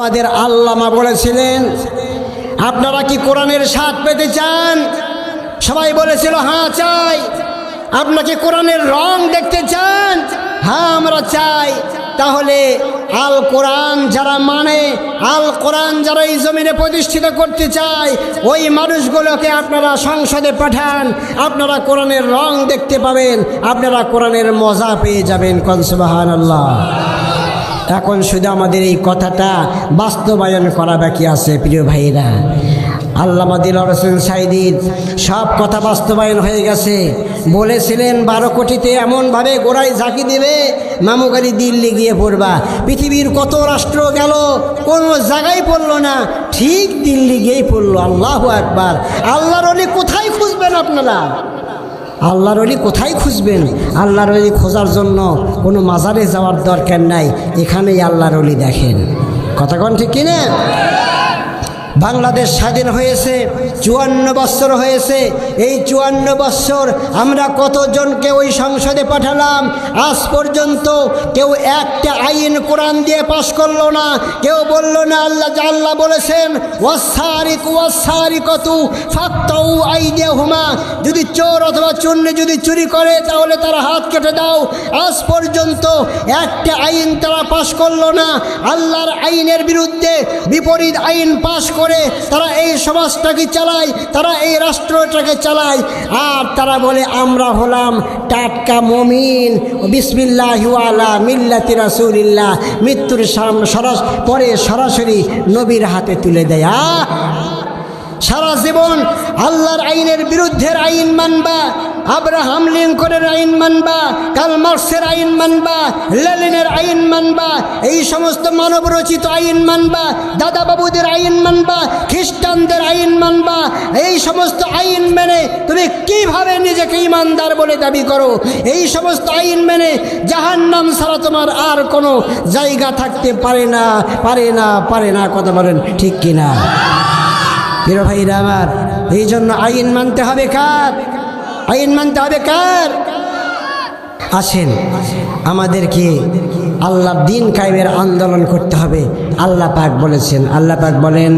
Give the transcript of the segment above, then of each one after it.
আমাদের আল্লামা বলেছিলেন, আপনারা কি কোরআনের স্বাদ পেতে চান? সবাই বলেছিল হ্যাঁ চাই। আপনাকে কোরআনের রং দেখতে চান? হ্যাঁ আমরা চাই। তাহলে আল কোরআন যারা মানে আল কোরআন যারা এই জমিনে প্রতিষ্ঠিত করতে চায়, ওই মানুষগুলোকে আপনারা সংসদে পাঠান। আপনারা কোরআনের রং দেখতে পাবেন। আপনারা কোরআনের মজা পেয়ে যাবেন কনসবাহান আল্লাহ এখন শুধু আমাদের এই কথাটা বাস্তবায়ন করা বাকি আছে, প্রিয় ভাইরা আল্লামা দিল হোসেন সাইদিদ সব কথা বাস্তবায়ন হয়ে গেছে। বলেছিলেন, বারো কোটিতে এমনভাবে গোড়ায় ঝাঁকি দেবে মামুকারি দিল্লি গিয়ে পড়বা। পৃথিবীর কত রাষ্ট্র গেল, কোনো জায়গায় পড়ল না, ঠিক দিল্লি গিয়েই পড়ল। আল্লাহ একবার আল্লাহর অলি কোথায় খুঁজবেন আপনারা? আল্লাহর অলি কোথায় খুঁজবেন? আল্লাহর অলি খোঁজার জন্য কোনো মাজারে যাওয়ার দরকার নাই। এখানেই আল্লাহর অলি দেখেন। কথা কন ঠিক কিনা? বাংলাদেশ স্বাধীন হয়েছে, চুয়ান্ন বৎসর হয়েছে। এই চুয়ান্ন বৎসর আমরা কতজনকে ওই সংসদে পাঠালাম? আজ পর্যন্ত কেউ একটা আইন কোরআন দিয়ে পাশ করল না। কেউ বলল না, আল্লাহ আল্লাহ বলেছেন হুমা যদি চোর অথবা চুন্নি যদি চুরি করে, তাহলে তার হাত কেটে দাও। আজ পর্যন্ত একটা আইন তারা পাশ করল না। আল্লাহর আইনের বিরুদ্ধে বিপরীত আইন পাশ করে তারা এই সমাজটাকে চালায়, তারা এই রাষ্ট্রটাকে চালায়। আর তারা বলে, আমরা হলাম টাটকা মমিন। বিসমিল্লাহ আলা মিল্লাতি রাসুলিল্লাহ। মৃত্যুর সরাস পরে সরাসরি নবীর হাতে তুলে দেয়! সারা জীবন আল্লাহর আইনের বিরুদ্ধের আইন মানবা, আব্রাহাম লিঙ্কনের আইন মানবা কাল মার্কসের আইন মানবা লেলিনের আইন মানবা, এই সমস্ত মানব রচিত আইন মানবা দাদা বাবুদের আইন মানবা, খ্রিস্টানদের আইন মানবা, এই সমস্ত আইন মেনে তুমি কীভাবে নিজেকে ইমানদার বলে দাবি করো? এই সমস্ত আইন মেনে জাহান নাম ছাড়া তোমার আর কোনো জায়গা থাকতে পারে না পারে না পারে না, কথা বলেন ঠিক কিনা? প্রিয় ভাইরা আমার এই জন্য আইন মানতে হবে কার? আইন মানতে হবে কার? আসেন, আমাদেরকে আল্লাহ দিন কায়েমের আন্দোলন করতে হবে। আল্লাহ পাক বলেছেন, আল্লাহ পাক বলেন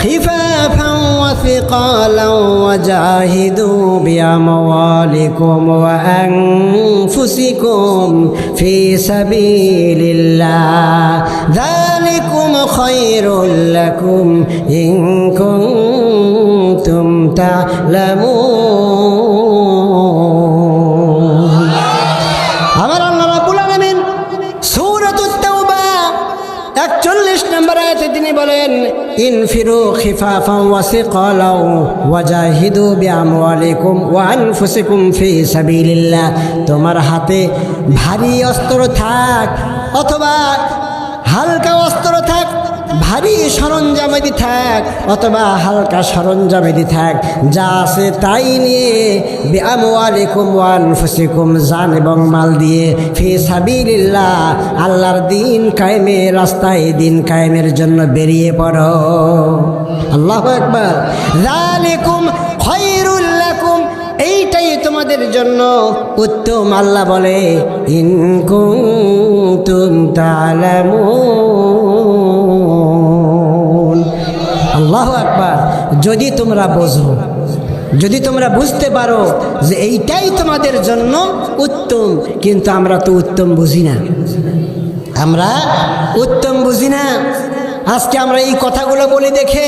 خفافا وثقالا وجاهدوا بأموالكم وأنفسكم في سبيل الله. ذلكم خير لكم إن كنتم تعلمون. বলেন, ইনফিরু খিফাফান ওয়াসিকালাও ওয়াজাহিদু বিআমওয়ালিকুম ওয়া আনফুসিকুম ফি সাবিলিল্লাহ। তোমার হাতে ভারী অস্ত্র থাক, অথবা হালকা অস্ত্র ভারী সরঞ্জামেদি থাক, অথবা হালকা সরঞ্জামেদি থাক, যা আছে তাই নিয়ে বেআমালিকুম ওয়ান ফুসিকুম জান এবং মাল দিয়ে, ফি সাবিলিল্লাহ, আল্লাহর দিন কায়েমে রাস্তায় দিন কায়েমের জন্য বেরিয়ে পড়ো। আল্লাহ একবার জালিকুম খৈরুল লাকুম, এইটাই তোমাদের জন্য উত্তম আল্লাহ বলে ইনকুম তালামুন। যদি তোমরা বোঝো, যদি তোমরা বুঝতে পারো যে এইটাই তোমাদের জন্য উত্তম, কিন্তু আমরা তো উত্তম বুঝি না। আমরা উত্তম বুঝি না। আজকে আমরা এই কথাগুলো বলি দেখে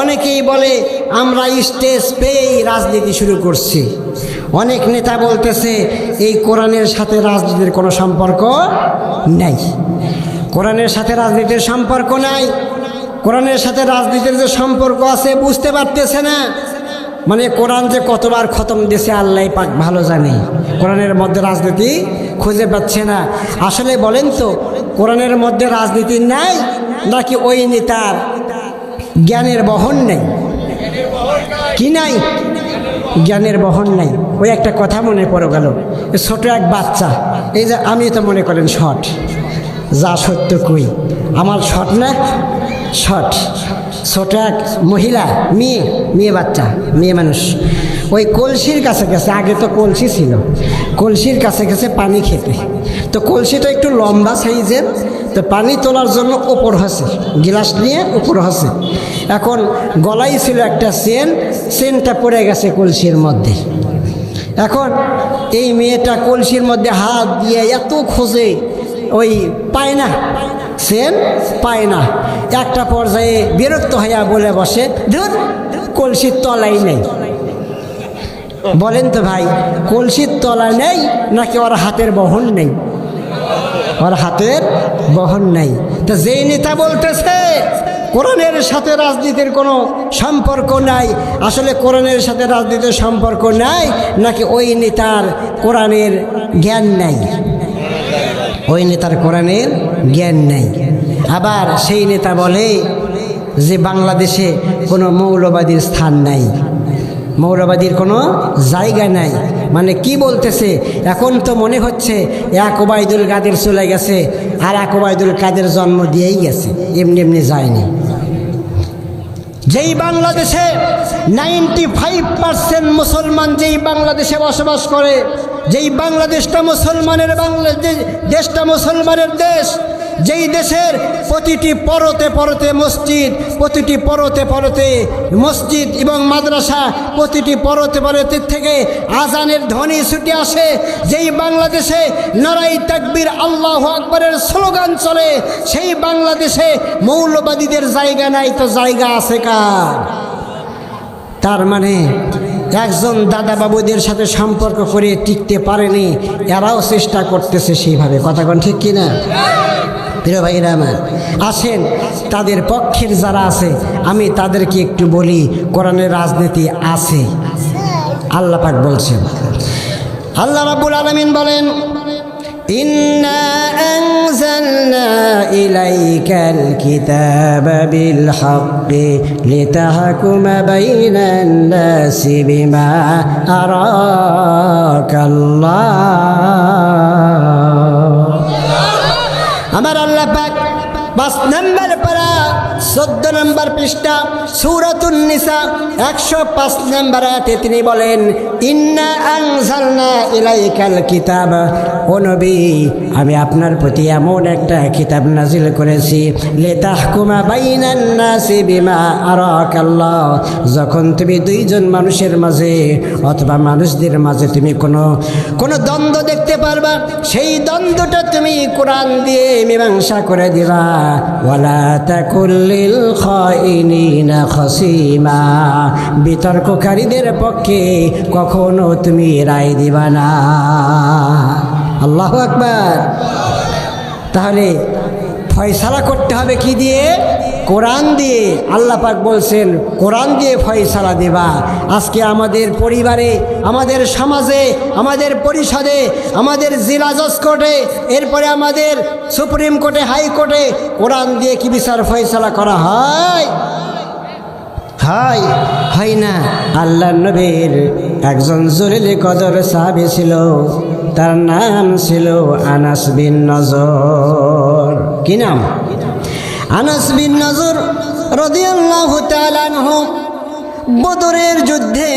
অনেকেই বলে, আমরা স্টেজ পেয়েই রাজনীতি শুরু করছি। অনেক নেতা বলতেছে, এই কোরআনের সাথে রাজনীতির কোনো সম্পর্ক নাই। কোরআনের সাথে রাজনীতির সম্পর্ক নাই। কোরআনের সাথে রাজনীতির যে সম্পর্ক আছে, বুঝতে পারতেছে না। মানে কোরআন যে কতবার খতম দিয়েছে, আল্লাহ পাক ভালো জানে। কোরআনের মধ্যে রাজনীতি খুঁজে পাচ্ছে না। আসলে বলেন তো, কোরআনের মধ্যে রাজনীতি নাই, নাকি ওই নেতার জ্ঞানের বহন নেই? কি নাই? জ্ঞানের বহন নাই। ওই একটা কথা মনে পড়ে গেল ছোট এক বাচ্চা, এই যে আমি তো মনে করেন শট যা সত্য কই। আমার শট না শট ছোট এক মহিলা, মেয়ে মেয়ে বাচ্চা, মেয়ে মানুষ। ওই কলসির কাছে গেছে, আগে তো কলসি ছিল। কলসির কাছে গেছে পানি খেতে। তো কলসিটা একটু লম্বা সাইজের, তো পানি তোলার জন্য ওপর হাসে, গিলাস নিয়ে উপর হাসে। এখন গলায় ছিল একটা সেন, সেনটা পড়ে গেছে কলসির মধ্যে। এখন এই মেয়েটা কলসির মধ্যে হাত দিয়ে এত খোঁজে, ওই পায় না, সেন পায় না। একটা পর্যায়ে বিরক্ত হইয়া বলে বসে, ধুর, কলসির তলাই নেই। বলেন তো ভাই, কলসির তলা নেই নাকি ওর হাতের বহন নেই? ওর হাতের বহন নেই। তো যেই নেতা বলতেছে, কোরআনের সাথে রাজনীতির কোনো সম্পর্ক নাই। আসলে কোরআনের সাথে রাজনীতির সম্পর্ক নাই নাকি ওই নেতার কোরআনের জ্ঞান নাই? ওই নেতার কোরআনের জ্ঞান নেই। আবার সেই নেতা বলে যে বাংলাদেশে কোনো মৌলবাদীর স্থান নাই। মৌলবাদীর কোনো জায়গা নাই। মানে কি বলতেছে? এখন তো মনে হচ্ছে এক ওবায়দুল কাদের চলে গেছে আর এক ওবায়দুল কাদের জন্ম দিয়েই গেছে। এমনি এমনি যায়নি। যেই বাংলাদেশে নাইনটি ফাইভ পার্সেন্ট মুসলমান যেই বাংলাদেশে বসবাস করে, যেই বাংলাদেশটা মুসলমানের বাংলাদেশ দেশটা মুসলমানের দেশ যেই দেশের প্রতিটি পরতে পরতে মসজিদ, প্রতিটি পরতে পরতে মসজিদ এবং মাদ্রাসা, প্রতিটি পরতে পরতে থেকে আজানের ধ্বনি ছুটে আসে। যেই বাংলাদেশে নারাই তাকবীর আল্লাহ আকবরের স্লোগান চলে, সেই বাংলাদেশে মৌলবাদীদের জায়গা নাই তো জায়গা আছে কার? তার মানে একজন দাদা বাবুদের সাথে সম্পর্ক করে টিকতে পারেনি, এরাও চেষ্টা করতেছে সেইভাবে। কথা কোন ঠিক কিনা? প্রিয় ভাইরা আমার আসেন তাদের পক্ষের যারা আছে আমি তাদেরকে একটু বলি কোরআনের রাজনীতি আছে আল্লাহ পাক বলছেন আল্লাহ রাব্বুল আলামিন বলেন إنا أنزلنا إليك الكتاب بالحق لتحكم بين الناس بما أراك الله আমার আল্লাহ পাক পাঁচ নম্বর চোদ্দ নম্বর পৃষ্ঠা, সুরাতুন নিসা, একশো পাঁচ নম্বর আয়াতে তিনি বলেন, ইন্না আনজালনা ইলাইকাল কিতাব। ও নবী, আমি আপনার প্রতি এমন একটা কিতাব নাজিল করেছি, লেতাহকুমা বাইনান নাসি বিমা আরাকাল্লাহ। যখন তুমি দুইজন মানুষের মাঝে অথবা মানুষদের মাঝে তুমি কোনো কোনো দ্বন্দ্ব দেখতে পারবা, সেই দ্বন্দ্বটা তুমি কোরআন দিয়ে মীমাংসা করে দিবা। ওয়ালা তাকুল্লিল খাইনিনা খসিমা বিতর্ককারীদের পক্ষে কখনো তুমি রায় দিবা না। আল্লাহ আকবার। তাহলে ফয়সালা করতে হবে কি দিয়ে? কোরআন দিয়ে। আল্লাহ পাক বলছেন, কোরআন দিয়ে ফয়সালা দেবা। আজকে আমাদের পরিবারে, আমাদের সমাজে, আমাদের পরিষদে, আমাদের জেলা জজ কোর্টে, এরপরে আমাদের সুপ্রিম কোর্টে হাইকোর্টে কোরআন দিয়ে কি বিচার, ফয়সালা করা হয়? হয় হয় না। আল্লাহ নবীর একজন জলিলে কদর সাহাবি ছিল। তার নাম ছিল আনাস বিন নজর। কি নাম? আনাস বিন নজর রদিয়াল্লাহু তাআলা আনহু, বদরের যুদ্ধে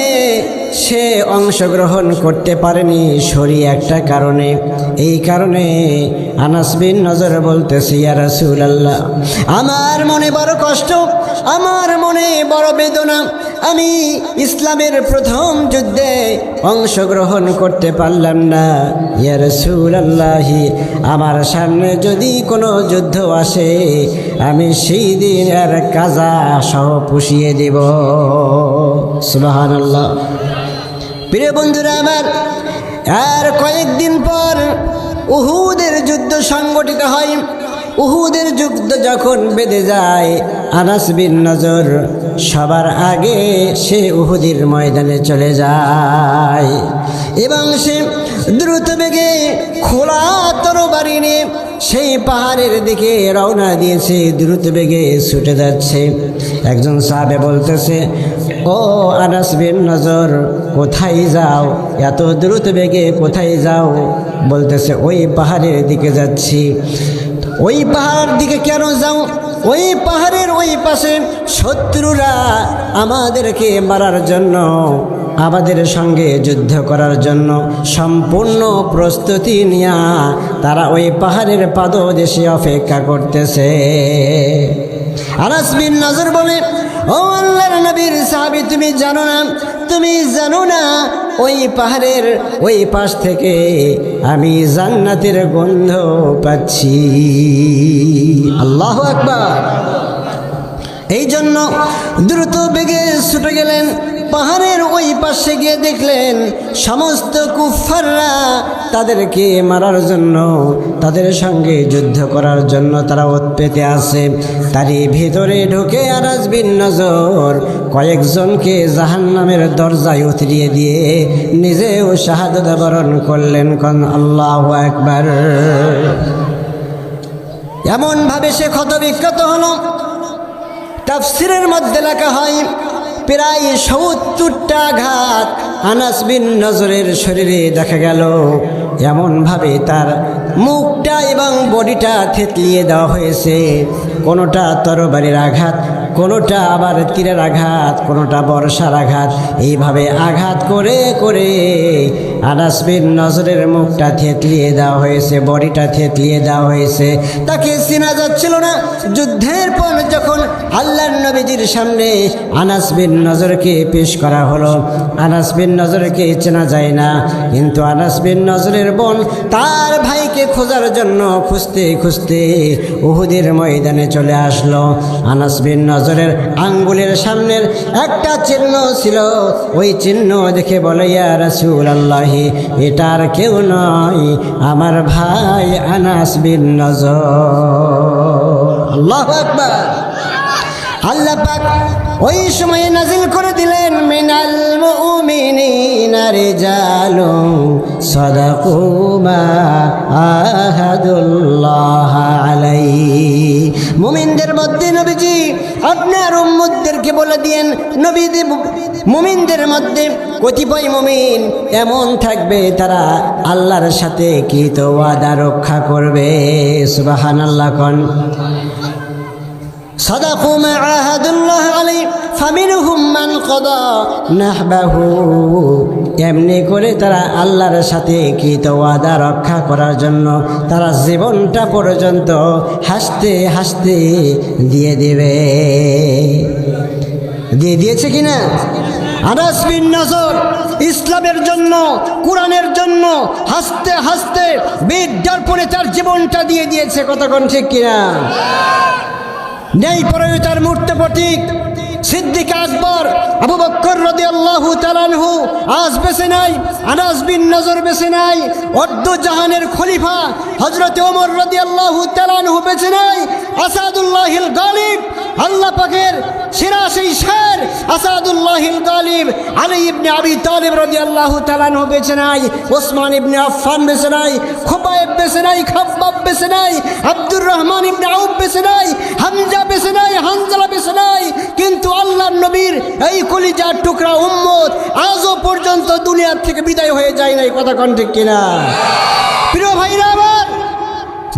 সে অংশগ্রহণ করতে পারেনি সরি একটা কারণে। এই কারণে আনাস বিন নজর বলতেছি, ইয়া রাসূলুল্লাহ, আমার মনে বড় কষ্ট আমার মনে বড় বেদনা। আমি ইসলামের প্রথম যুদ্ধে অংশগ্রহণ করতে পারলাম না। ইয়া রাসূলুল্লাহি, আমার সামনে যদি কোনো যুদ্ধ আসে, আমি সেই দিন আর কাজা সহ পুষিয়ে দেব। সুবহানাল্লাহ। প্রিয় বন্ধুরা আমার, আর কয়েকদিন পর উহুদের যুদ্ধ সংগঠিত হয়। উহুদের যুদ্ধ যখন বেঁধে যায়, আনাস বিন নজর সবার আগে সে উহুদের ময়দানে চলে যায় এবং সে দ্রুত বেগে খোলা তরবারি নিয়ে সেই পাহাড়ের দিকে রওনা দিয়েছে দ্রুত বেগে ছুটে যাচ্ছে। একজন সাহাবে বলতেছে, ও আনাস বিন নজর, কোথায় যাও? এত দ্রুত বেগে কোথায় যাও? বলতেছে, ওই পাহাড়ের দিকে যাচ্ছি। ওই পাহাড়ের দিকে কেন যাও? ওই পাহাড়ের ওই পাশে শত্রুরা আমাদেরকে মারার জন্য, আমাদের সঙ্গে যুদ্ধ করার জন্য সম্পূর্ণ প্রস্তুতি নিয়া তারা ওই পাহাড়ের পাদদেশে অপেক্ষা করতেছে। আনাস নজর বলে ও আল্লাহর নবীর সাহাবি, তুমি জানো না, তুমি জানো না, ওই পাহাড়ের ওই পাশ থেকে আমি জান্নাতের গন্ধ পাচ্ছি। আল্লাহ আকবার। এই জন্য দ্রুত বেগে ছুটে গেলেন পাহাড়ের ওই পাশে গিয়ে দেখলেন, সমস্ত কুফাররা তাদেরকে মারার জন্য, তাদের সঙ্গে যুদ্ধ করার জন্য তারা উৎপেতে আছে তারই ভেতরে ঢুকে আরাজ বিন নজর, কয়েকজনকে জাহান্নামের দরজায় উতরিয়ে দিয়ে নিজেও শাহাদত বরণ করলেন কন আল্লাহ একবার এমনভাবে সে ক্ষত বিক্ষত হলো। তাফসিরের মধ্যে লেখা হয় প্রায় সত্তরটা আঘাত আনাস বিন নজরের শরীরে দেখা গেল। এমনভাবে তার মুখটা এবং বডিটা থেতলিয়ে দেওয়া হয়েছে। কোনোটা তরবারির আঘাত, কোনোটা আবার তীরের আঘাত, কোনোটা বর্ষার আঘাত। এইভাবে আঘাত করে করে আনাস বিন নজরের মুখটা থেতলিয়ে দেওয়া হয়েছে, বডিটা থেতলিয়ে দেওয়া হয়েছে। তাকে চেনা যাচ্ছিল না। যুদ্ধের পর যখন আল্লাহ নবীজির সামনে আনাস বিন নজরকে পেশ করা হলো, আনাস বিন নজরকে চেনা যায় না। কিন্তু আনাস বিন নজরের বোন তার ভাইকে খোঁজার জন্য খুঁজতে খুঁজতে উহুদের ময়দানে চলে আসলো। আনাস বিন নজরের আঙ্গুলের সামনের একটা চিহ্ন ছিল। ওই চিহ্ন দেখে বলে, ইয়া রাসূল আল্লাহি এটার কেউ নয় আমার ভাই আনাস বিন নজর। আল্লাহু আকবার। আল্লাহ পাক ওই সময়ে নাজিল করে দিলেন, মিনাল মুমিনিনা রিজালুন সাদাকু মা আহাদুল্লাহ আলাইহি। মুমিনদের মধ্যে নবীজি আপনার উম্মতদেরকে বলে দিয়েন নবী মুমিনদের মধ্যে কতিপয় মুমিন এমন থাকবে তারা আল্লাহর সাথে কি তো ওয়াদা রক্ষা করবে সুবহানাল্লাহ কন صدقوا ما عاهدوا الله عليه فمنهم من قضى نحبه এমনি করে তারা আল্লাহর সাথে কৃত ওয়াদা রক্ষা করার জন্য তারা জীবনটা পর্যন্ত হাসতে হাসতে দিয়ে দেবে। দিয়ে দিয়েছে কিনা? আনাস বিন নজর, ইসলামের জন্য, কোরআনের জন্য হাসতে হাসতে বিদ্যার পরে তার জীবনটা দিয়ে দিয়েছে। কতক্ষণ ঠিক কিনা? নেই পরয়তার মূর্ত প্রতীক সিদ্দিক আকবর, আবু বক্কর রদি আল্লাহু তালানহু আজ বেছে নাই, আনাস বিন নজর বেছে নাই অর্ধ জাহানের খলিফা হজরত ওমর রদি আল্লাহু তালানহু বেছে নাই আসাদুল্লাহিল গালিব, আল্লাহ পাকের সেরা সেই শের আসাদুল্লাহিল গালিব, আলী ইবনে আবি তালিব রদি আল্লাহু তালানহু বেছে নাই ওসমান ইবনে আফফান বেছে নাই খোবায়েব বেছে নাই খাব্বাব বেছে নাই আব্দুর রহমান ইবনে আউফ বেছে নাই হামজা বেছে নাই হানজালা বেছে নাই কিন্তু আল্লাহ নবীর এই কলিজার টুকরা উম্মত আজও পর্যন্ত দুনিয়ার থেকে বিদায় হয়ে যায় নাই, কথা কন ঠিক কিনা? প্রিয় ভাইরা আমার,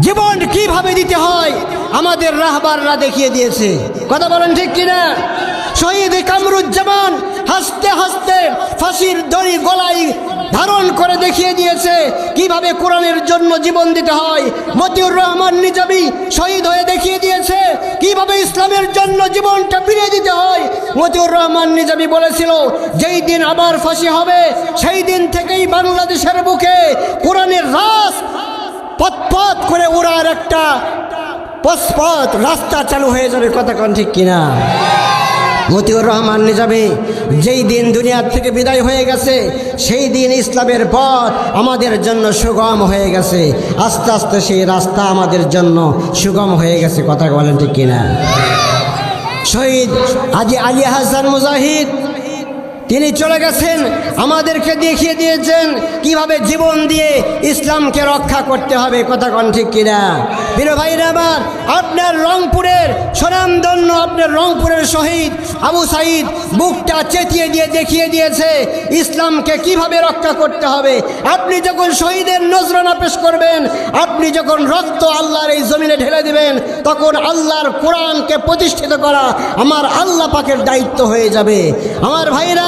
জীবন কীভাবে দিতে হয়? আমাদের রাহবাররা দেখিয়ে দিয়েছে। কথা বলেন ঠিক কিনা? শহীদ কামরুজ্জামান হাসতে হাসতে ফাঁসির দড়ি গলায় ধারণ করে দেখিয়ে দিয়েছে কীভাবে কোরআনের জন্য জীবন দিতে হয়। মতিউর রহমান নিজামী শহীদ হয়ে দেখিয়ে দিয়েছে কীভাবে ইসলামের জন্য জীবনটা ফিরিয়ে দিতে হয়। মতিউর রহমান নিজামী বলেছিল, যেই দিন আবার ফাঁসি হবে, সেই দিন থেকেই বাংলাদেশের বুকে কোরআনের রাস পথ করে ওড়ার একটা পথপথ রাস্তা চালু হয়ে যাবে, কথা কন ঠিক কিনা? মতিউর রহমান নিজামী, যেই দিন দুনিয়ার থেকে বিদায় হয়ে গেছে, সেই দিন ইসলামের পথ আমাদের জন্য সুগম হয়ে গেছে। আস্তে আস্তে সেই রাস্তা আমাদের জন্য সুগম হয়ে গেছে, কথা বলেন ঠিক কিনা? শহীদ আজি আলী হাসান মুজাহিদ তিনি চলে গেছেন, আমাদেরকে দেখিয়ে দিয়েছেন কীভাবে জীবন দিয়ে ইসলামকে রক্ষা করতে হবে, কথা কন ঠিক কিনা? বীর ভাইরা আমার, আপনার রংপুরের সুনামধন্য আপনার রংপুরের শহীদ আবু সাইদ বুকটা চেতিয়ে দিয়ে দেখিয়ে দিয়েছে ইসলামকে কীভাবে রক্ষা করতে হবে। আপনি যখন শহীদের নজরানা পেশ করবেন, আপনি যখন রক্ত আল্লাহর এই জমিনে ঢেলে দিবেন, তখন আল্লাহর কোরআনকে প্রতিষ্ঠিত করা আমার আল্লাহ পাকের দায়িত্ব হয়ে যাবে। আমার ভাইরা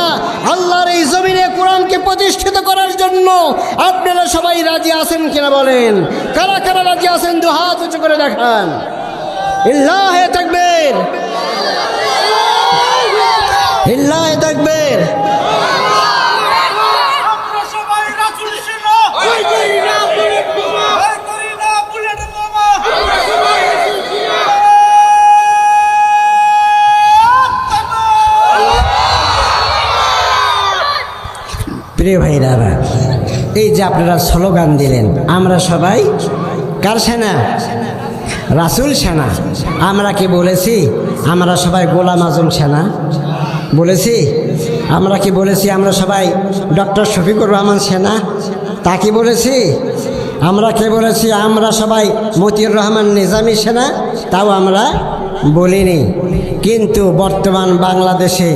আল্লাহর এই জমিনে কোরআনকে প্রতিষ্ঠিত করার জন্য আপনারা সবাই রাজি আছেন কিনা বলেন? কারা কারা রাজি আছেন? দু হাত উঁচু করে দেখান। থাকবেন থাকবেন প্রিয় ভাইরা, এই যে আপনারা স্লোগান দিলেন, আমরা সবাই কার সেনা? রাসুল সেনা। আমরা কি বলেছি? আমরা সবাই গোলাম আজম সেনা। বলেছি? আমরা কি বলেছি? আমরা সবাই ডক্টর শফিকুর রহমান সেনা। তা কি বলেছি? আমরা কে বলেছি? আমরা সবাই মতিউর রহমান নিজামী সেনা। তাও আমরা বলিনি। কিন্তু বর্তমান বাংলাদেশে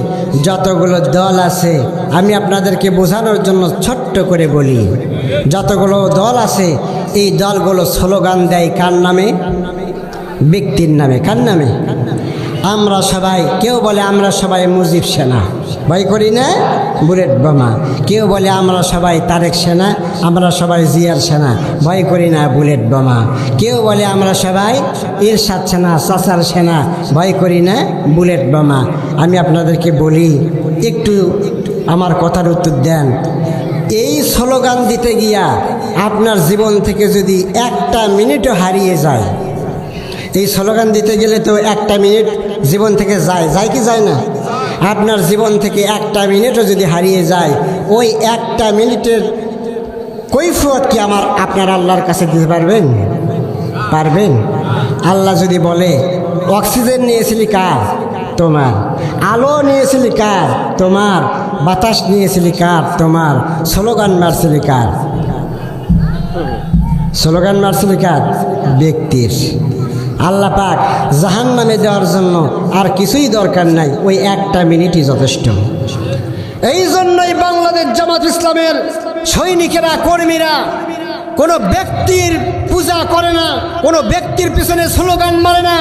যতগুলো দল আছে, আমি আপনাদেরকে বোঝানোর জন্য ছোট্ট করে বলি, যতগুলো দল আছে, এই দলগুলো স্লোগান দেয় কার নামে? ব্যক্তির নামে। কার নামে? আমরা সবাই, কেউ বলে আমরা সবাই মুজিব সেনা। ভয় করি না? বুলেট বোমা। কেউ বলে, আমরা সবাই তারেক সেনা, আমরা সবাই জিয়ার সেনা। ভয় করি না, বুলেট বোমা। কেউ বলে, আমরা সবাই ইরশাদ সেনা, চাচার সেনা। ভয় করি না, বুলেট বোমা। আমি আপনাদেরকে বলি, একটু আমার কথার উত্তর দেন। এই স্লোগান দিতে গিয়া আপনার জীবন থেকে যদি একটা মিনিটও হারিয়ে যায়, এই স্লোগান দিতে গেলে তো একটা মিনিট জীবন থেকে যায়। যায় কি যায় না? আপনার জীবন থেকে একটা মিনিটও যদি হারিয়ে যায়, ওই একটা মিনিটের কৈফিয়ত কি আমার, আপনার আল্লাহর কাছে দিতে পারবেন? পারবেন। আল্লাহ যদি বলে, অক্সিজেন নিয়েছিলি কার? তোমার। আলো নিয়েছিলি কার? তোমার। বাতাস নিয়েছিলি কার? তোমার। স্লোগান মারছিলি কার? স্লোগান মারছিলি কার? ব্যক্তির। আল্লাহ পাক জাহান নামে দেওয়ার জন্য আর কিছুই দরকার নাই, ওই একটা মিনিটই যথেষ্ট। এই জন্যই বাংলাদেশ জামাত ইসলামের সৈনিকেরা, কর্মীরা কোনো ব্যক্তির পূজা করে না, কোনো ব্যক্তির পিছনে স্লোগান মারে না।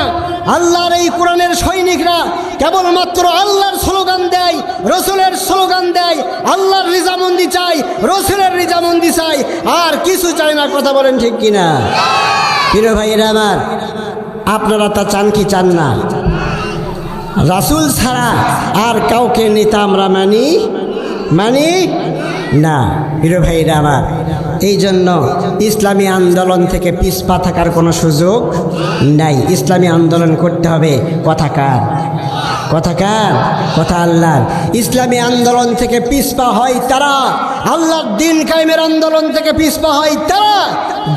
আল্লাহর এই কোরআনের সৈনিকরা কেবলমাত্র আল্লাহর স্লোগান দেয়, রসুলের স্লোগান দেয়, আল্লাহর রিজামন্দি চাই রসুলের রিজামন্দি চাই আর কিছু চায় না, কথা বলেন ঠিক কিনা? প্রিয় ভাইয়েরা আমার আপনারা তা চান কি চান না? রাসুল ছাড়া আর কাউকে নেতা আমরা মানি মানি না। হিরো ভাইরা আমার এই জন্য ইসলামী আন্দোলন থেকে পিছপা থাকার কোনো সুযোগ নাই। ইসলামী আন্দোলন করতে হবে। কথাকার কথাকার কথা আল্লাহর। ইসলামী আন্দোলন থেকে পিছপা হয় তারা। আল্লাহর দিন কায়েমের আন্দোলন থেকে পিছপা হয় তারা।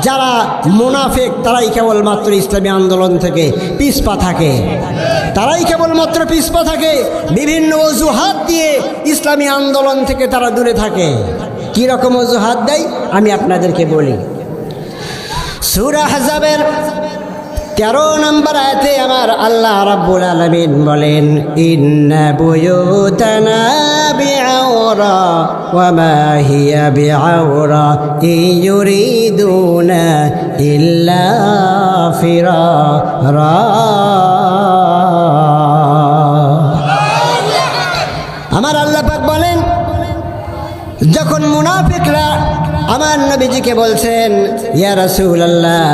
যারা মোনাফেক, তারাই কেবলমাত্র ইসলামী আন্দোলন থেকে পিসপা থাকে। তারাই কেবলমাত্র পিসপা থাকে, বিভিন্ন অজুহাত দিয়ে ইসলামী আন্দোলন থেকে তারা দূরে থাকে। কীরকম অজুহাত দেয়? আমি আপনাদেরকে বলি। সুরা হাজাবের তেরো নম্বর আয়াতে আমার আল্লাহ রাব্বুল আলামিন বলেন, ইন্না বুয়ুতানা বিআওরা ওয়া মা হিয়া বিআওরা ইয়ুরিদুনা ইল্লা ফিরারা আমার আল্লাহ পাক বলেন, যখন মুনাফিকরা আমার নবীজিকে বলছেন, ইয়া রাসূলুল্লাহ,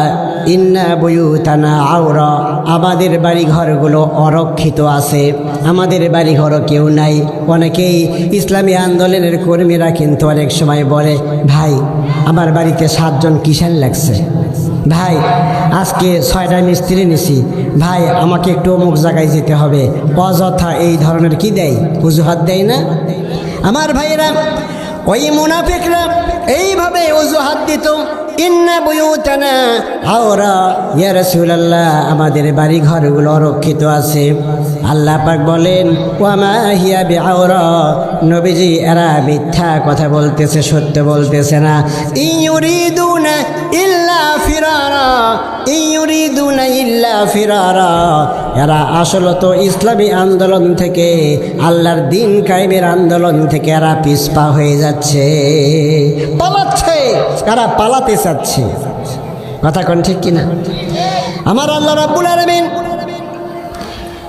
ইন্না বুয়ুতানা আওরা, আমাদের বাড়ি ঘরগুলো অরক্ষিত আছে, আমাদের বাড়ি ঘরও কেউ নাই। অনেকেই ইসলামী আন্দোলনের কর্মীরা কিন্তু অনেক সময় বলে, ভাই, আমার বাড়িতে সাতজন কিষান লাগছে। ভাই, আজকে ছয়টা মিস্ত্রি নিছি। ভাই, আমাকে একটু অমুক জায়গায় যেতে হবে। অযথা এই ধরনের কি দেয়? অজুহাত দেয় না? আমার ভাইয়েরা ওই মুনাফিকরা, এইভাবে অজুহাত দিত, ইন্না বুয়ুতানা আওরা ইয়া রাসূলুল্লাহ, আমাদের বাড়ি ঘরগুলো অরক্ষিত আছে। আল্লাহ পাক বলেন, ওয়ামা হিয়া বিআওরা। নবীজি, এরা মিথ্যা কথা বলতেছে, সত্য বলতেছে না। ইউরিদুনা ইল্লা ফিরারা। ইউরিদুনা ইল্লা ফিরারা। এরা আসলত ইসলামী আন্দোলন থেকে, আল্লাহর দিন কায়েমের আন্দোলন থেকে এরা পিছপা হয়ে যাচ্ছে। পালাচ্ছে, এরা পালাতে চাচ্ছে। কথা কোন ঠিক কিনা? আমার আল্লাহ রাব্বুল আলামিন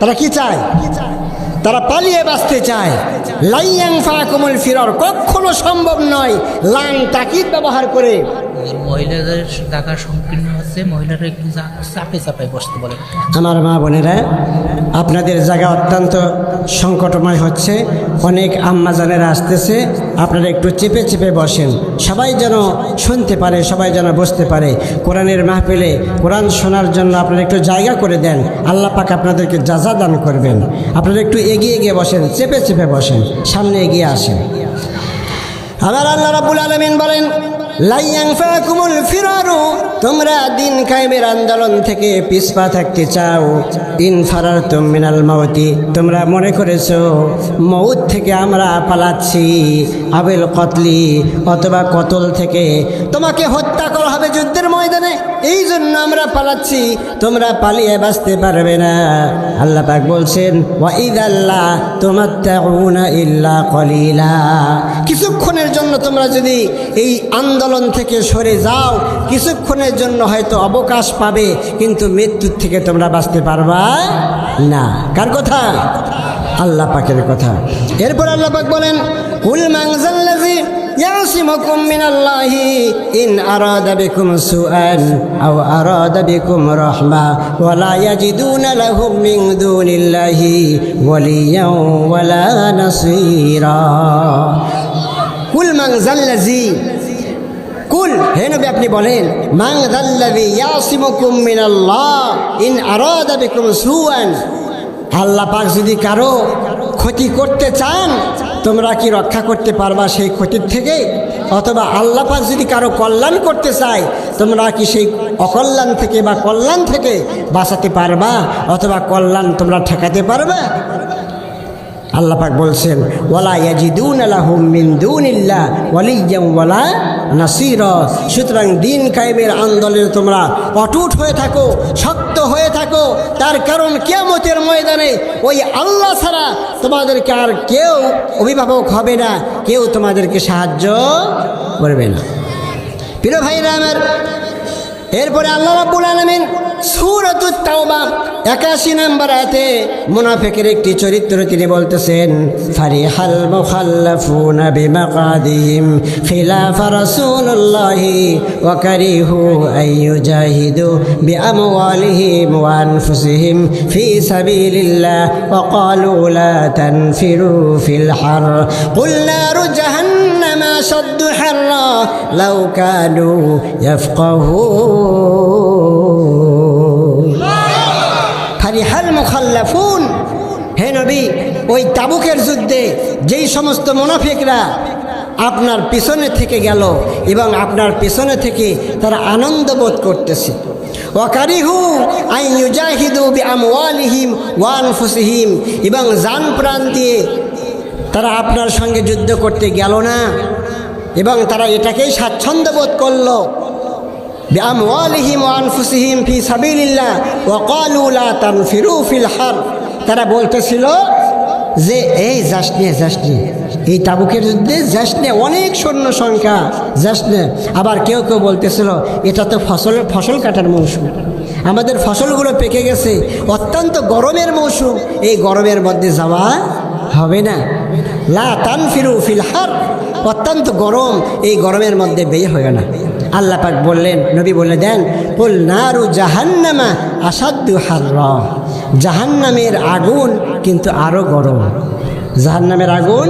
তারা কি চায়? তারা পালিয়ে বাঁচতে চায়। লাইয়াং ফাকুমল ফিরর, কখনো সম্ভব নয় লাং তাকিদ ব্যবহার করে। মহিলাদের টাকা সংকীর্ণ হচ্ছে মহিলারা একটু চাপে চাপে বসতে বলে। আমার মা বোনেরা, আপনাদের জায়গা অত্যন্ত সংকটময় হচ্ছে, অনেক আম্মাজানেরা আসতেছে, আপনারা একটু চেপে চেপে বসেন। সবাই যেন শুনতে পারে, সবাই যেন বসতে পারে। কোরআনের মাহফিলে কোরআন শোনার জন্য আপনারা একটু জায়গা করে দেন, আল্লাহ পাক আপনাদেরকে যাজা দান করবেন। আপনারা একটু এগিয়ে এগিয়ে বসেন, চেপে চেপে বসেন, সামনে এগিয়ে আসেন। আবার আল্লাহ রাব্বুল আলামিন বলেন লাইয়াং ফাকুমুল ফিরারু তোমরা দিন কায়েমের আন্দোলন থেকে পিছপা থাকতে চাও। ইন ফারার মিনাল মাউতি। তোমরা মনে করেছ মৌত থেকে আমরা পালাচ্ছি, আবেল কতলি অথবা কতল থেকে। তোমাকে হত্যা করা হবে যুদ্ধের ময়দানে। এই জন্য আমরা পালাচ্ছি। তোমরা পালিয়ে বাঁচতে পারবে না। আল্লাহ পাক বলছেন ওয়াইদ আল্লাহ তোমার ইল্লা কলিলা। কিছুক্ষণের জন্য তোমরা যদি এই আন্দোলন থেকে সরে যাও, কিছুক্ষণের জন্য হয়তো অবকাশ পাবে কিন্তু মৃত্যুর থেকে তোমরা বাঁচতে পারবা না কার কথা আল্লাহ পাকের কথা এরপর আল্লাহ পাক বলেন কুল মাংজাল্লাজি يعصمكم من الله إن أراد بكم سوءا أو أراد بكم رحمة ولا يجدون لهم من دون الله وليا ولا نصيرا কুল মাং জাল্লাজি কুল, হে নবী আপনি বলেন মাং জাল্লাজি ইয়াসিমুকুম মিনাল্লাহ, ইন আরাদা বিকুম সুআন আল্লাহ পাক যদি কারও ক্ষতি করতে চান, তোমরা কি রক্ষা করতে পারবা সেই ক্ষতির থেকে? অথবা আল্লাহ পাক যদি কারও কল্যাণ করতে চায়, তোমরা কি সেই অকল্যাণ থেকে বা কল্যাণ থেকে বাঁচাতে পারবা? অথবা কল্যাণ তোমরা ঠেকাতে পারবা? আল্লাহ পাক বলছেন, ওয়ালা ইয়াজিদুন আলাহুম মিন নাসির। সুতরাং দিন কায়েমের আন্দোলনে তোমরা অটুট হয়ে থাকো, শক্ত হয়ে থাকো। তার কারণ কিয়ামতের ময়দানে ওই আল্লাহ ছাড়া তোমাদেরকে আর কেউ অভিভাবক হবে না, কেউ তোমাদেরকে সাহায্য করবে না। প্রিয় ভাইরা আমার এরপরে আল্লাহ রাব্বুল আলামিন সূরাতুত তাওবা 81 নম্বর আয়াতে মুনাফিকের একটি চরিত্র তিনি বলতেছেন, ফারিহাল মুখাল্লাফুনা বিমাকাদিহিম খিলাফ রাসূলুল্লাহি ওয়া কারিহু আইয়ুজাহিদু বিআমওয়ালিহিম ওয়া আনফুসিহিম ফি সাবিলিল্লাহ ওয়া ক্বালু লা তানফিরু ফিল হার। কুল নারু জাহান্নাম أشد حرا لو كانوا يفقهون ফারিহাল মুখাল্লাফুন হে নবী ওই তাবুকের যুদ্ধে যেই সমস্ত মুনাফিকরা আপনার পিছনে থেকে গেল এবং আপনার পিছনে থেকে তারা আনন্দ বোধ করতেছে ওয়াকারিহু আই ইউজাহিদু বি আমওয়ালিহিম ওয়া আনফুসিহিম এবং জান প্রাণ দিয়ে তারা আপনার সঙ্গে যুদ্ধ করতে গেল না। এবং তারা এটাকেই স্বাচ্ছন্দ্য বোধ করল। ফি সাবিলিল্লাহ তারা বলতেছিল যে, এই যাসনে যাসনে এই তাবুকের যুদ্ধে যাসনে অনেক সৈন্য সংখ্যা যাসনে আবার কেউ কেউ বলতেছিল, এটা তো ফসল ফসল কাটার মৌসুম। আমাদের ফসলগুলো পেকে গেছে, অত্যন্ত গরমের মৌসুম। এই গরমের মধ্যে যাওয়া হবে না। লা তানফিরু ফিল হার, অত্যন্ত গরম, এই গরমের মধ্যে বের হয় না। আল্লাহ পাক বললেন, নবী বলে দেন বল নারু জাহান্নামা আসাদ্দু হার জাহান্নামের আগুন কিন্তু আরও গরম। জাহান্নামের আগুন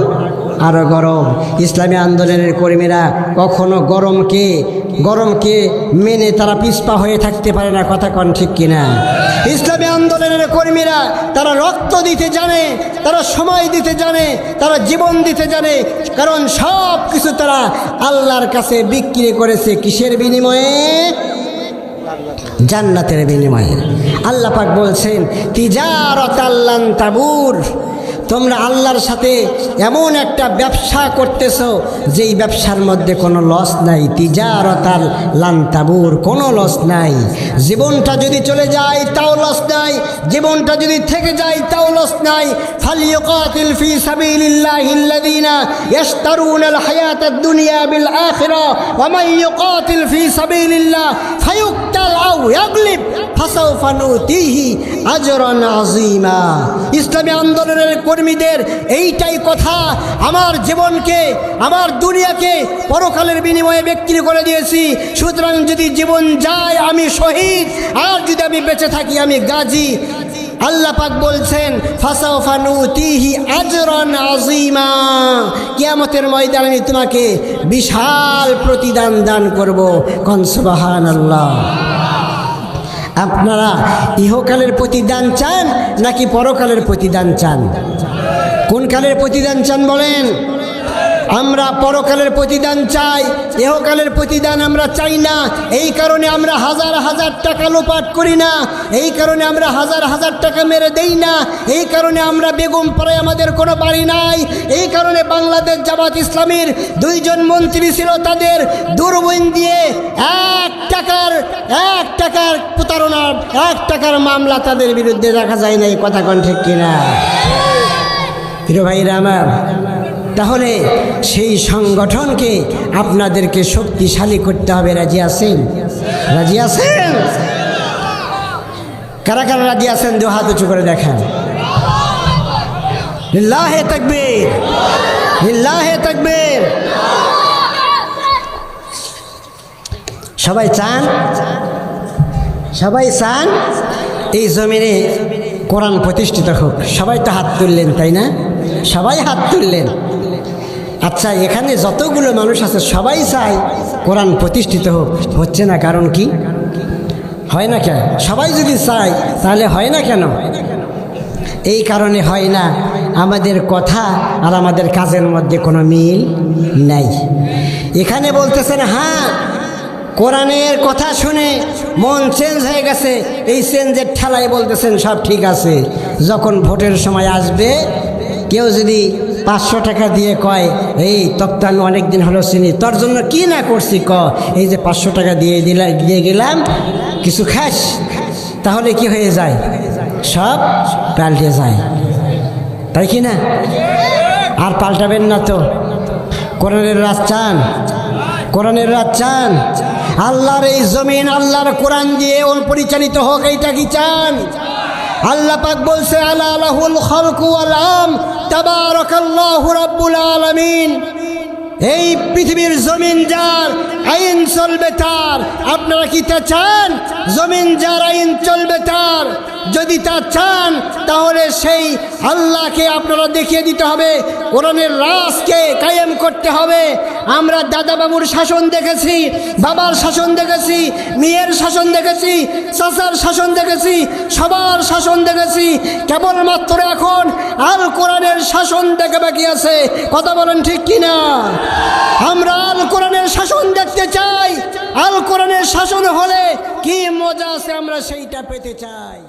আরও গরম। ইসলামী আন্দোলনের কর্মীরা কখনো গরমকে গরমকে মেনে তারা পিছপা হয়ে থাকতে পারে না কথা কন ঠিক কিনা? ইসলামী আন্দোলনের কর্মীরা তারা রক্ত দিতে জানে, তারা সময় দিতে জানে, তারা জীবন দিতে জানে, কারণ সব কিছু তারা আল্লাহর কাছে বিক্রি করেছে কিসের বিনিময়ে? জান্নাতের বিনিময়ে। আল্লাহ পাক বলছেন তিজারত আল্লান তাবুর তোমরা আল্লাহর সাথে এমন একটা ব্যবসা করতেছ, যেই ব্যবসার মধ্যে কোনো লস নাই। তিজারতাল লান্তাবুর, কোনো লস নাই। জীবনটা যদি চলে যায়, তাও লস নাই। জীবনটা যদি থেকে যায়, তাও লস নাই। ফালিয়াকাতিল ফি সাবিলিল্লাহিল্লাযীনা ইয়াশতারুনাল হায়াতাদ দুনিয়া বিল আখিরা, ওয়া মান ইউকাতিল ফি সাবিলিল্লাহ ফায়ুকতাল আও ইয়াগলিব ফাসাউফা আজরান আযীমা। ইসলামী আন্দোলনের কর্মীদের এইটাই কথা, আমার জীবনকে, আমার দুনিয়াকে পরকালের বিনিময়ে বিক্রি করে দিয়েছি। সুতরাং যদি জীবন যায়, আমি শহীদ, আর যদি আমি বেঁচে থাকি, আমি গাজী। আল্লাহ পাক বলছেন ফাসাউফানুতিহি আজরান আজিমা কিয়ামতের ময়দানে আমি তোমাকে বিশাল প্রতিদান দান করব। কন সুবহানাল্লাহ। আপনারা ইহকালের প্রতিদান চান নাকি পরকালের প্রতিদান চান? কোন কালের প্রতিদান চান বলেন? আমরা পরকালের প্রতিদান চাই ইহকালের প্রতিদান আমরা চাই না। এই কারণে আমরা হাজার হাজার টাকা লোপাট করি না। এই কারণে আমরা হাজার হাজার টাকা মেরে দেই না। এই কারণে আমরা বেগম পাড়ায় আমাদের কোনো বাড়ি নাই। এই কারণে বাংলাদেশ জামাত ইসলামীর দুইজন মন্ত্রী ছিল তাদের দূরবীন দিয়ে এক টাকার এক টাকার প্রতারণা, এক টাকার মামলা তাদের বিরুদ্ধে দেখা যায় না, এই কথা কোন ঠিক কিনা? প্রিয় ভাইরা আমার তাহলে সেই সংগঠনকে আপনাদেরকে শক্তিশালী করতে হবে, রাজি আছেন? রাজি আছেন? কারা কারা রাজি আছেন? দু হাত উঁচু করে দেখেন। লিল্লাহে তাকবীর। সবাই চান? সবাই চান? এই জমিনে কোরআন প্রতিষ্ঠিত হোক। সবাই তো হাত তুললেন, তাই না? সবাই হাত তুললেন। আচ্ছা এখানে যতগুলো মানুষ আছে, সবাই চায় কোরআন প্রতিষ্ঠিত হোক। হচ্ছে না কারণ কি? হয় না কেন? সবাই যদি চায়, তাহলে হয় না কেন? এই কারণে হয় না, আমাদের কথা আর আমাদের কাজের মধ্যে কোনো মিল নাই। এখানে বলতেছেন হ্যাঁ কোরআনের কথা শুনে মন চেঞ্জ হয়ে গেছে। এই চেঞ্জের ঠেলায় বলতেছেন, সব ঠিক আছে। যখন ভোটের সময় আসবে, কেউ যদি পাঁচশো টাকা দিয়ে কয়, এই তক্তা আমি অনেক দিন হলো চিনি, তোর জন্য কি না করছি ক? এই যে পাঁচশো টাকা দিয়ে দিলাম দিয়ে গেলাম, কিছু খাস? তাহলে কি হয়ে যায়? সব পাল্টে যায়। তাই কি না? আর পাল্টাবেন না তো। কোরআনের রাত চান, কোরআনের রাত চান। আল্লাহর এই জমিন, আল্লাহর কোরআন দিয়ে পরিচালিত হোক, এইটা কি চান? আল্লাহ পাক বলছে, আলা আলাহুল খলকু আলাম তাবারাকাল্লাহু রাব্বুল আলামিন। এই পৃথিবীর জমিন যার আইন চলবে তার। আপনারা কি তা চান? জমিন যার আইন চলবে তার। যদি তা চান, তাহলে সেই আল্লাহকে আপনারা দেখিয়ে দিতে হবে। কোরআনের রাজকে কায়েম করতে হবে। আমরা দাদা বাবুর শাসন দেখেছি, বাবার শাসন দেখেছি, মেয়ের শাসন দেখেছি, চাচার শাসন দেখেছি, সবার শাসন দেখেছি। কেবলমাত্র এখন আল কোরআনের শাসন দেখে বাকি আছে। কথা বলেন ঠিক কিনা? আমরা আল কোরআনের শাসন দেখতে চাই। আল কোরআনের শাসন হলে কি মজা আছে আমরা সেইটা পেতে চাই।